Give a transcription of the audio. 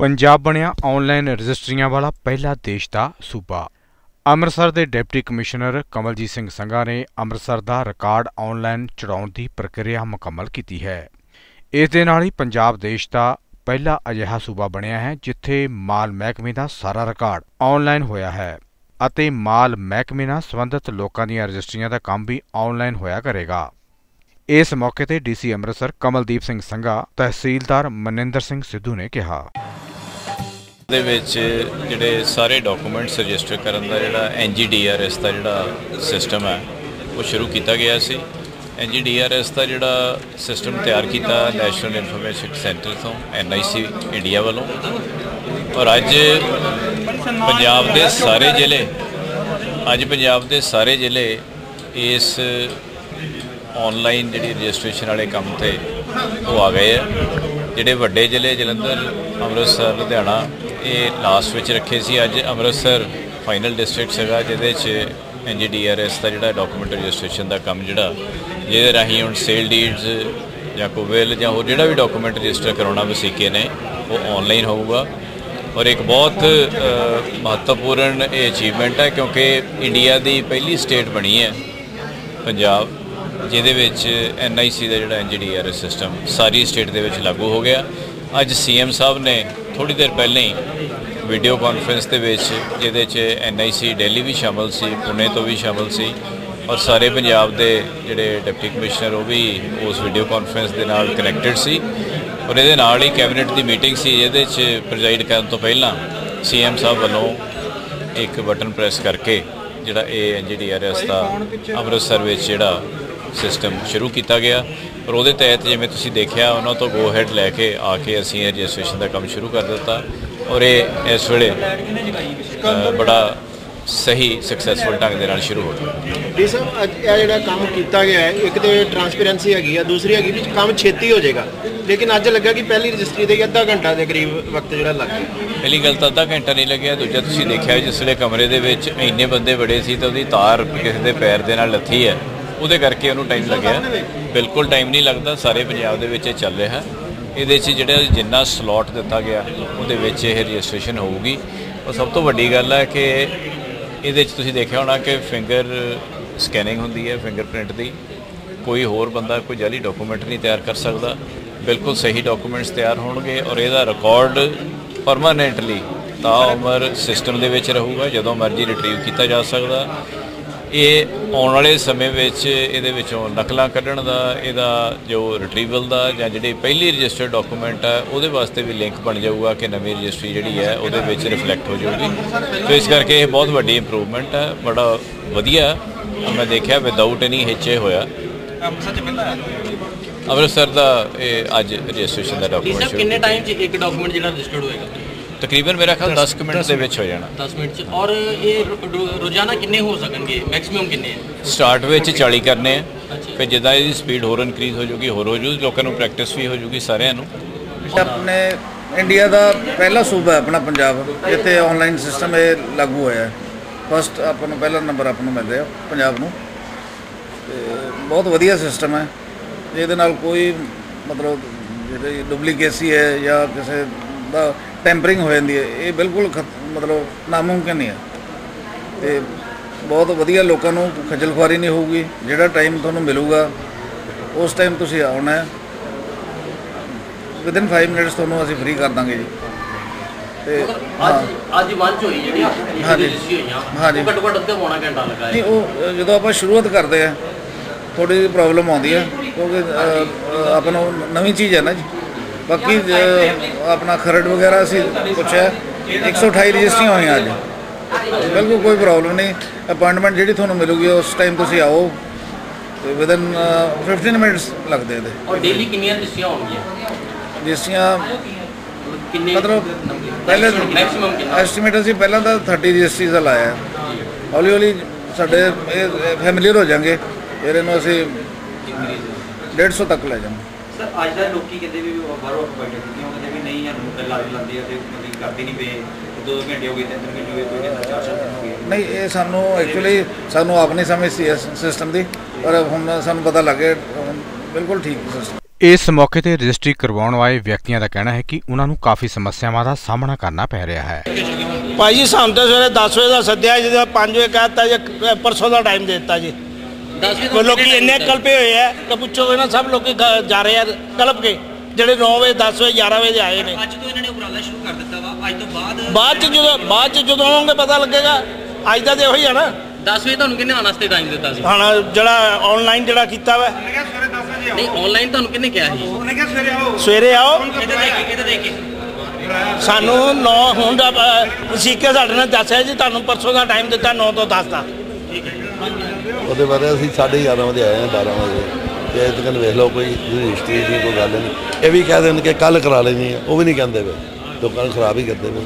ਪੰਜਾਬ ਬਣਿਆ ਆਨਲਾਈਨ ਰਜਿਸਟਰੀਆਂ ਵਾਲਾ ਪਹਿਲਾ ਦੇਸ਼ ਦਾ ਸੂਬਾ। ਅੰਮ੍ਰਿਤਸਰ ਦੇ ਡਿਪਟੀ ਕਮਿਸ਼ਨਰ ਕਮਲਜੀਤ ਸਿੰਘ ਸੰਘਾ ਨੇ ਅੰਮ੍ਰਿਤਸਰ ਦਾ ਰਿਕਾਰਡ ਆਨਲਾਈਨ ਚੜਾਉਣ ਦੀ ਪ੍ਰਕਿਰਿਆ ਮੁਕੰਮਲ ਕੀਤੀ ਹੈ। ਇਸ ਦੇ ਨਾਲ ਹੀ ਪੰਜਾਬ ਦੇਸ਼ ਦਾ ਪਹਿਲਾ ਅਜਿਹਾ ਸੂਬਾ ਬਣਿਆ ਹੈ, ਜਿੱਥੇ ਮਾਲ ਮਹਿਕਮੇ ਦਾ ਸਾਰਾ ਰਿਕਾਰਡ ਆਨਲਾਈਨ ਹੋਇਆ ਹੈ ਅਤੇ ਮਾਲ ਮਹਿਕਮੇ ਨਾਲ ਸੰਬੰਧਿਤ ਲੋਕਾਂ ਦੀਆਂ ਰਜਿਸਟਰੀਆਂ ਦਾ ਕੰਮ ਵੀ ਆਨਲਾਈਨ ਹੋਇਆ ਕਰੇਗਾ। ਇਸ ਮੌਕੇ ਤੇ ਡੀਸੀ ਅੰਮ੍ਰਿਤਸਰ ਕਮਲਦੀਪ ਸਿੰਘ ਸੰਘਾ, ਤਹਿਸੀਲਦਾਰ ਮਨਿੰਦਰ ਸਿੰਘ ਸਿੱਧੂ ਨੇ ਕਿਹਾ। ਦੇ ਵਿੱਚ ਜਿਹੜੇ ਸਾਰੇ ਡਾਕੂਮੈਂਟਸ ਰਜਿਸਟਰ ਕਰਨ ਦਾ ਜਿਹੜਾ ਐਨਜੀਡੀਆਰਐਸ ਦਾ ਜਿਹੜਾ ਸਿਸਟਮ ਹੈ, ਉਹ ਸ਼ੁਰੂ ਕੀਤਾ ਗਿਆ ਸੀ। ਐਨਜੀਡੀਆਰਐਸ ਦਾ ਜਿਹੜਾ ਸਿਸਟਮ ਤਿਆਰ ਕੀਤਾ ਨੈਸ਼ਨਲ ਇਨਫੋਰਮੇਸ਼ਨ ਸੈਂਟਰ ਤੋਂ ਐਨਆਈਸੀ ਇੰਡੀਆ ਵੱਲੋਂ। ਔਰ ਅੱਜ ਪੰਜਾਬ ਦੇ ਸਾਰੇ ਜ਼ਿਲ੍ਹੇ, ਅੱਜ ਪੰਜਾਬ ਦੇ ਸਾਰੇ ਜ਼ਿਲ੍ਹੇ ਇਸ ਆਨਲਾਈਨ ਜਿਹੜੀ ਰਜਿਸਟ੍ਰੇਸ਼ਨ ਵਾਲੇ ਕੰਮ ਤੇ ਉਹ ਆ ਗਏ ਆ। ਜਿਹੜੇ ਵੱਡੇ ਜ਼ਿਲ੍ਹੇ ਜਲੰਧਰ, ਅੰਮ੍ਰਿਤਸਰ, ਲੁਧਿਆਣਾ ਇਹ ਲਾਸਟ ਵਿੱਚ ਰੱਖੇ ਸੀ। ਅੱਜ ਅੰਮ੍ਰਿਤਸਰ ਫਾਈਨਲ ਡਿਸਟ੍ਰਿਕਟ ਸੀਗਾ, ਜਿਹਦੇ 'ਚ ਐਨਜੀਡੀਆਰਐਸ ਦਾ ਜਿਹੜਾ ਡਾਕੂਮੈਂਟ ਰਜਿਸਟ੍ਰੇਸ਼ਨ ਦਾ ਕੰਮ ਜਿਹੜਾ, ਜਿਹਦੇ ਰਾਹੀਂ ਹੁਣ ਸੇਲ ਡੀਡਸ ਜਾਂ ਕੋਈ ਜਾਂ ਹੋਰ ਜਿਹੜਾ ਵੀ ਡਾਕੂਮੈਂਟ ਰਜਿਸਟਰ ਕਰਾਉਣਾ ਵਸੀਕੇ ਨੇ, ਉਹ ਆਨਲਾਈਨ ਹੋਊਗਾ। ਔਰ ਇੱਕ ਬਹੁਤ ਮਹੱਤਵਪੂਰਨ ਇਹ ਅਚੀਵਮੈਂਟ ਹੈ, ਕਿਉਂਕਿ ਇੰਡੀਆ ਦੀ ਪਹਿਲੀ ਸਟੇਟ ਬਣੀ ਹੈ ਪੰਜਾਬ, ਜਿਹਦੇ ਵਿੱਚ ਐਨਆਈਸੀ ਦਾ ਜਿਹੜਾ ਐਨਜੀਡੀਆਰਐਸ ਸਿਸਟਮ ਸਾਰੀ ਸਟੇਟ ਦੇ ਵਿੱਚ ਲਾਗੂ ਹੋ ਗਿਆ। ਅੱਜ ਸੀਐਮ ਸਾਹਿਬ ਨੇ ਥੋੜੀ ਦੇਰ ਪਹਿਲਾਂ ਹੀ ਵੀਡੀਓ ਕਾਨਫਰੰਸ ਦੇ ਵਿੱਚ, ਜਿਹਦੇ 'ਚ ਐਨਆਈਸੀ ਦਿੱਲੀ ਵੀ ਸ਼ਾਮਲ ਸੀ ਪੁਣੇ ਤੋਂ ਵੀ ਸ਼ਾਮਲ ਸੀ ਔਰ ਸਾਰੇ ਪੰਜਾਬ ਦੇ ਜਿਹੜੇ ਡਿਪਟੀ ਕਮਿਸ਼ਨਰ ਉਹ ਵੀ ਉਸ ਵੀਡੀਓ ਕਾਨਫਰੰਸ ਦੇ ਨਾਲ ਕਨੈਕਟਡ ਸੀ ਔਰ ਇਹਦੇ ਨਾਲ ਹੀ ਕੈਬਨਿਟ ਦੀ ਮੀਟਿੰਗ ਸੀ, ਜਿਹਦੇ 'ਚ ਪ੍ਰੈਜ਼ਾਈਡ ਕਰਨ ਤੋਂ ਪਹਿਲਾਂ ਸੀਐਮ ਸਾਹਿਬ ਵੱਲੋਂ ਇੱਕ ਬਟਨ ਪ੍ਰੈਸ ਕਰਕੇ ਜਿਹੜਾ ਇਹ ਐਨਜੀਡੀਆਰਐਸ ਦਾ ਅੰਮ੍ਰਿਤਸਰ ਵਿੱਚ ਜਿਹੜਾ ਸਿਸਟਮ ਸ਼ੁਰੂ ਕੀਤਾ ਗਿਆ। ਪਰ ਉਹਦੇ ਤਹਿਤ ਜਿਵੇਂ ਤੁਸੀਂ ਦੇਖਿਆ ਉਹਨਾਂ ਤੋਂ ਗੋ ਹੈਡ ਲੈ ਕੇ ਆ ਕੇ ਅਸੀਂ ਰਜਿਸਟ੍ਰੇਸ਼ਨ ਦਾ ਕੰਮ ਸ਼ੁਰੂ ਕਰ ਦਿੱਤਾ ਔਰ ਇਹ ਇਸ ਵੇਲੇ ਬੜਾ ਸਹੀ ਸਕਸੈਸਫੁਲ ਢੰਗ ਦੇ ਨਾਲ ਸ਼ੁਰੂ ਹੋ ਗਿਆ। ਜੀ ਸਾਹਿਬ ਅੱਜ ਇਹ ਜਿਹੜਾ ਕੰਮ ਕੀਤਾ ਗਿਆ ਹੈ ਇੱਕ ਤੇ ਟਰਾਂਸਪੇਰੈਂਸੀ ਹੈਗੀ ਆ ਦੂਸਰੀ ਹੈਗੀ ਵੀ ਕੰਮ ਛੇਤੀ ਹੋ ਜਾਏਗਾ। ਲੇਕਿਨ ਅੱਜ ਲੱਗਾ ਕਿ ਪਹਿਲੀ ਰਜਿਸਟਰੀ ਦੇ ਅੱਧਾ ਘੰਟਾ ਦੇ ਕਰੀਬ ਵਕਤ ਜਿਹੜਾ ਲੱਗ ਗਿਆ। ਪਹਿਲੀ ਗੱਲ ਤਾਂ ਅੱਧਾ ਘੰਟਾ ਨਹੀਂ ਲੱਗਿਆ ਦੂਜਾ ਤੁਸੀਂ ਦੇਖਿਆ ਜਿਸ ਵੇਲੇ ਕਮਰੇ ਦੇ ਵਿੱਚ ਇੰਨੇ ਬੰਦੇ ਬੜੇ ਸੀ ਤਾਂ ਉਹਦੀ ਤਾਰ ਕਿਸੇ ਦੇ ਪੈਰ ਦੇ ਨਾਲ ਲੱਥੀ ਹੈ। ਉਹਦੇ ਕਰਕੇ ਉਹਨੂੰ ਟਾਈਮ ਲੱਗਿਆ। ਬਿਲਕੁਲ ਟਾਈਮ ਨਹੀਂ ਲੱਗਦਾ, ਸਾਰੇ ਪੰਜਾਬ ਦੇ ਵਿੱਚ ਇਹ ਚੱਲ ਰਿਹਾ। ਇਹਦੇ 'ਚ ਜਿਹੜਾ ਜਿੰਨਾ ਸਲੋਟ ਦਿੱਤਾ ਗਿਆ, ਉਹਦੇ ਵਿੱਚ ਇਹ ਰਜਿਸਟ੍ਰੇਸ਼ਨ ਹੋਊਗੀ। ਔਰ ਸਭ ਤੋਂ ਵੱਡੀ ਗੱਲ ਹੈ ਕਿ ਇਹਦੇ 'ਚ ਤੁਸੀਂ ਦੇਖਿਆ ਹੋਣਾ ਕਿ ਫਿੰਗਰ ਸਕੈਨਿੰਗ ਹੁੰਦੀ ਹੈ ਫਿੰਗਰਪ੍ਰਿੰਟ ਦੀ। ਕੋਈ ਹੋਰ ਬੰਦਾ, ਕੋਈ ਜਾਲੀ ਡਾਕੂਮੈਂਟ ਨਹੀਂ ਤਿਆਰ ਕਰ ਸਕਦਾ। ਬਿਲਕੁਲ ਸਹੀ ਡਾਕੂਮੈਂਟਸ ਤਿਆਰ ਹੋਣਗੇ ਔਰ ਇਹਦਾ ਰਿਕਾਰਡ ਪਰਮਾਨੈਂਟਲੀ ਤਾਂ ਉਮਰ ਸਿਸਟਮ ਦੇ ਵਿੱਚ ਰਹੂਗਾ, ਜਦੋਂ ਮਰਜ਼ੀ ਰਿਟਰੀਵ ਕੀਤਾ ਜਾ ਸਕਦਾ। ਇਹ ਆਉਣ ਵਾਲੇ ਸਮੇਂ ਵਿੱਚ ਇਹਦੇ ਵਿੱਚੋਂ ਨਕਲਾਂ ਕੱਢਣ ਦਾ ਇਹਦਾ ਜੋ ਰਿਟਰੀਵਲ ਦਾ ਜਾਂ ਜਿਹੜੀ ਪਹਿਲੀ ਰਜਿਸਟਰਡ ਡਾਕੂਮੈਂਟ ਹੈ ਉਹਦੇ ਵਾਸਤੇ ਵੀ ਲਿੰਕ ਬਣ ਜਾਊਗਾ ਕਿ ਨਵੀਂ ਰਜਿਸਟਰੀ ਜਿਹੜੀ ਹੈ ਉਹਦੇ ਵਿੱਚ ਰਿਫਲੈਕਟ ਹੋ ਜਾਊਗੀ। ਸੋ ਇਸ ਕਰਕੇ ਇਹ ਬਹੁਤ ਵੱਡੀ ਇੰਪਰੂਵਮੈਂਟ ਹੈ ਬੜਾ ਵਧੀਆ ਮੈਂ ਦੇਖਿਆ ਵਿਦਆਊਟ ਐਨੀ ਹਿੱਚੇ ਹੋਇਆ। ਅੰਮ੍ਰਿਤਸਰ ਚ ਪਹਿਲਾਂ ਅੰਮ੍ਰਿਤਸਰ ਦਾ ਇਹ ਅੱਜ ਰਜਿਸਟ੍ਰੇਸ਼ਨ ਦਾ ਡਾਕੂਮੈਂਟ ਕਿੰਨੇ ਟਾਈਮ 'ਚ ਇੱਕ ਡਾਕੂਮੈਂਟ ਜਿਹੜਾ ਰਜਿਸਟਰਡ ਹੋਏਗਾ? ਤਕਰੀਬਨ ਮੇਰਾ ਖਿਆਲ 10 ਕੁ ਮਿੰਟ ਦੇ ਵਿੱਚ ਹੋ ਜਾਣਾ। 10 ਮਿੰਟ 'ਚ। ਔਰ ਇਹ ਰੋਜ਼ਾਨਾ ਕਿੰਨੇ ਹੋ ਸਕਣਗੇ? ਮੈਕਸਿਮਮ ਕਿੰਨੇ ਹੈ ਸਟਾਰਟ ਵਿੱਚ 40 ਕਰਨੇ ਆ। ਫਿਰ ਜਿੱਦਾਂ ਇਹਦੀ ਸਪੀਡ ਹੋਰ ਇਨਕਰੀਜ਼ ਹੋ ਜਾਊਗੀ ਹੋਰ ਹੋ ਜੂ ਲੋਕਾਂ ਨੂੰ ਪ੍ਰੈਕਟਿਸ ਵੀ ਹੋ ਜੂਗੀ ਸਾਰਿਆਂ ਨੂੰ। ਆਪਣੇ ਇੰਡੀਆ ਦਾ ਪਹਿਲਾ ਸੂਬਾ ਹੈ ਆਪਣਾ ਪੰਜਾਬ। ਜਿੱਥੇ ਆਨਲਾਈਨ ਸਿਸਟਮ ਇਹ ਲਾਗੂ ਹੋਇਆ ਹੈ। ਫਸਟ ਆਪਾਂ ਨੂੰ ਪਹਿਲਾ ਨੰਬਰ ਆਪਾਂ ਨੂੰ ਮਿਲ ਰਿਹਾ ਪੰਜਾਬ ਨੂੰ। ਤੇ ਬਹੁਤ ਵਧੀਆ ਸਿਸਟਮ ਹੈ। ਜਿਹਦੇ ਨਾਲ ਕੋਈ ਮਤਲਬ ਜਿਹੜੀ ਡੁਪਲੀਕੇਸੀ ਹੈ ਜਾਂ ਕਿਸੇ ਦਾ ਟੈਂਪਰਿੰਗ ਹੋ ਜਾਂਦੀ ਹੈ। ਇਹ ਬਿਲਕੁਲ ਮਤਲਬ ਨਾਮੁਮਕਿਨ ਨਹੀਂ ਹੈ। ਤੇ ਬਹੁਤ ਵਧੀਆ ਲੋਕਾਂ ਨੂੰ ਖੱਜਲ ਖੁਆਰੀ ਨਹੀਂ ਹੋਊਗੀ। ਜਿਹੜਾ ਟਾਈਮ ਤੁਹਾਨੂੰ ਮਿਲੂਗਾ ਉਸ ਟਾਈਮ ਤੁਸੀਂ ਆਉਣਾ ਹੈ। ਵਿਦਿਨ 5 ਮਿੰਟਸ ਤੁਹਾਨੂੰ ਅਸੀਂ ਫ੍ਰੀ ਕਰ ਦਾਂਗੇ ਜੀ। ਤੇ ਅੱਜ ਅੱਜ ਮੰਚ ਹੋਈ ਜਿਹੜੀ। ਰਜਿਸਟਰੀ ਹੋਈਆਂ ਘੱਟੋ ਘੱਟ ਅੱਧਾ ਪੌਣਾ ਘੰਟਾ ਲੱਗਾ ਨਹੀਂ ਉਹ ਜਦੋਂ ਆਪਾਂ ਸ਼ੁਰੂਆਤ ਕਰਦੇ ਆ ਥੋੜੀ ਜਿਹੀ ਪ੍ਰੋਬਲਮ ਆਉਂਦੀ ਹੈ। ਕਿਉਂਕਿ ਆਪਾਂ ਨੂੰ ਨਵੀਂ ਚੀਜ਼ ਹੈ ਨਾ ਜੀ। ਬਾਕੀ ਆਪਣਾ ਖਰੜ ਵਗੈਰਾ ਅਸੀਂ ਪੁੱਛਿਆ 128 ਰਜਿਸਟਰੀਆਂ ਹੋਈਆਂ ਅੱਜ। ਬਿਲਕੁਲ ਕੋਈ ਪ੍ਰੋਬਲਮ ਨਹੀਂ ਅਪਾਇੰਟਮੈਂਟ ਜਿਹੜੀ ਤੁਹਾਨੂੰ ਮਿਲੂਗੀ ਉਸ ਟਾਈਮ ਤੁਸੀਂ ਆਓ ਤੇ ਵਿਦਿਨ 15 ਮਿੰਟਸ ਲੱਗਦੇ ਇਹਦੇ। ਔਰ ਡੇਲੀ ਕਿੰਨੀਆਂ ਰਜਿਸਟਰੀਆਂ ਹੋਣਗੀਆਂ? ਰਜਿਸਟਰੀਆਂ ਕਿੰਨੇ ਮਤਲਬ ਪਹਿਲੇ ਮੈਕਸਿਮਮ ਕਿੰਨਾ ਐਸਟੀਮੇਟ ਅਸੀਂ ਪਹਿਲਾਂ ਤਾਂ 30 ਰਜਿਸਟਰੀਜ਼ ਦਾ ਲਾਇਆ। ਹੌਲੀ ਹੌਲੀ ਸਾਡੇ ਇਹ ਫੈਮਿਲੀਅਰ ਹੋ ਜਾਣਗੇ ਫਿਰ ਇਹਨੂੰ ਅਸੀਂ 150 ਤੱਕ ਲੈ ਜਾਵਾਂਗੇ। ਸਰ ਅੱਜ ਦਾ ਲੋਕੀ ਕਹਿੰਦੇ ਵੀ ਉਹ ਬਾਹਰੋਂ ਅਪਾਇੰਟਮੈਂਟ ਕੀਤੀਆਂ ਉਹ ਕਹਿੰਦੇ ਵੀ ਨਹੀਂ ਯਾਰ ਮੁੱਕਲ ਲੱਗ ਜਾਂਦੀ ਆ ਤੇ ਮਤਲਬ ਕਰਦੇ ਨਹੀਂ ਪਏ ਦੋ ਦੋ ਘੰਟੇ ਹੋ ਗਏ ਤਿੰਨ ਤਿੰਨ ਘੰਟੇ ਹੋ ਗਏ ਕੋਈ ਕਹਿੰਦਾ ਚਾਰ ਚਾਰ ਦਿਨ ਹੋ ਗਏ। ਨਹੀਂ ਇਹ ਸਾਨੂੰ ਐਕਚੁਅਲੀ ਸਾਨੂੰ ਆਪ ਨਹੀਂ ਸਮਝ ਸੀ ਇਸ ਸਿਸਟਮ ਦੀ ਪਰ ਹੁਣ ਸਾਨੂੰ ਪਤਾ ਲੱਗ ਬਿਲਕੁਲ ਠੀਕ ਸਿਸਟਮ ਇਸ ਮੌਕੇ ਤੇ ਰਜਿਸਟਰੀ ਕਰਵਾਉਣ ਆਏ ਵਿਅਕਤੀਆਂ ਦਾ ਕਹਿਣਾ ਹੈ ਕਿ ਉਹਨਾਂ ਨੂੰ ਕਾਫੀ ਸਮੱਸਿਆਵਾਂ ਦਾ ਸਾਹਮਣਾ ਕਰਨਾ ਪੈ ਰਿਹਾ ਹੈ। ਭਾਈ ਜੀ ਸਾਨੂੰ ਤਾਂ ਸਵੇਰੇ 10 ਵਜੇ ਦਾ ਸੱਦਿਆ ਜਿਹਦਾ 5 ਵਜੇ ਕਹਿਤਾ ਜੀ ਪਰਸੋਂ ਦਾ ਟਾਈਮ ਦੇ ਦਿੱਤਾ ਜੀ। 10 ਕੋਈ ਲੋਕੀ ਇੰਨੇ ਕਲਪੇ ਹੋਏ ਆ ਕਿ ਪੁੱਛੋ ਨਾ ਸਭ ਲੋਕੀ ਗ- ਜਾ ਰਹੇ ਆ ਕਲਪ ਕੇ ਜਿਹੜੇ 9 ਵਜੇ 10 ਵਜੇ 11 ਵਜੇ ਆਏ ਨੇ। ਅੱਜ ਤੋਂ ਇਹਨਾਂ ਨੇ ਉਪਰਾਲਾ ਸ਼ੁਰੂ ਕਰ ਦਿੱਤਾ ਵਾ ਅੱਜ ਤੋਂ ਬਾਅਦ ਬਾਅਦ ਚ ਜਦੋਂ ਬਾਅਦ ਚ ਜਦੋਂ ਆਉਂਗੇ ਪਤਾ ਲੱਗੇਗਾ। ਅੱਜ ਦਾ ਤੇ ਉਹੀ ਆ ਨਾ। 10 ਵਜੇ ਤੁਹਾਨੂੰ ਕਿੰਨੇ ਆਉਣ ਵਾਸਤੇ ਟਾਈਮ ਦਿੱਤਾ ਸੀ? ਹੁਣ ਜਿਹੜਾ ਆਨਲਾਈਨ ਜਿਹੜਾ ਕੀਤਾ ਵਾ। ਨਹੀਂ ਆਨਲਾਈਨ ਤੁਹਾਨੂੰ ਕਿੰਨੇ ਕਿਹਾ ਸੀ? ਸਵੇਰੇ ਆਓ। ਇਹਦੇ ਦੇ ਕੇ ਇਹਦੇ ਦੇ ਕੇ ਸਾਨੂੰ 9 ਹੁਣ ਦਾ ਵਸੀਕੇ ਸਾਡੇ ਨੇ ਦੱਸਿਆ ਜੀ ਤੁਹਾਨੂੰ ਪਰਸੋਂ ਦਾ ਟਾਈਮ ਦਿੱਤਾ 9 ਤੋਂ 10 ਦਾ। ਉਹਦੇ ਬਾਰੇ ਅਸੀਂ 11:30 ਵਜੇ ਆਏ ਹਾਂ 12 ਵਜੇ। ਤੇ ਇਹ ਤੱਕ ਵੇਖ ਲਓ ਕੋਈ ਰਜਿਸਟਰੀ ਦੀ ਕੋਈ ਗੱਲ ਨਹੀਂ। ਇਹ ਵੀ ਕਹਿ ਦੇਣ ਕਿ ਕੱਲ ਕਰਾ ਲੈਣੀ ਹੈ ਉਹ ਵੀ ਨਹੀਂ ਕਹਿੰਦੇ ਵੇ ਲੋਕਾਂ ਨੂੰ ਖਰਾਬ ਹੀ ਕਰਦੇ ਨੇ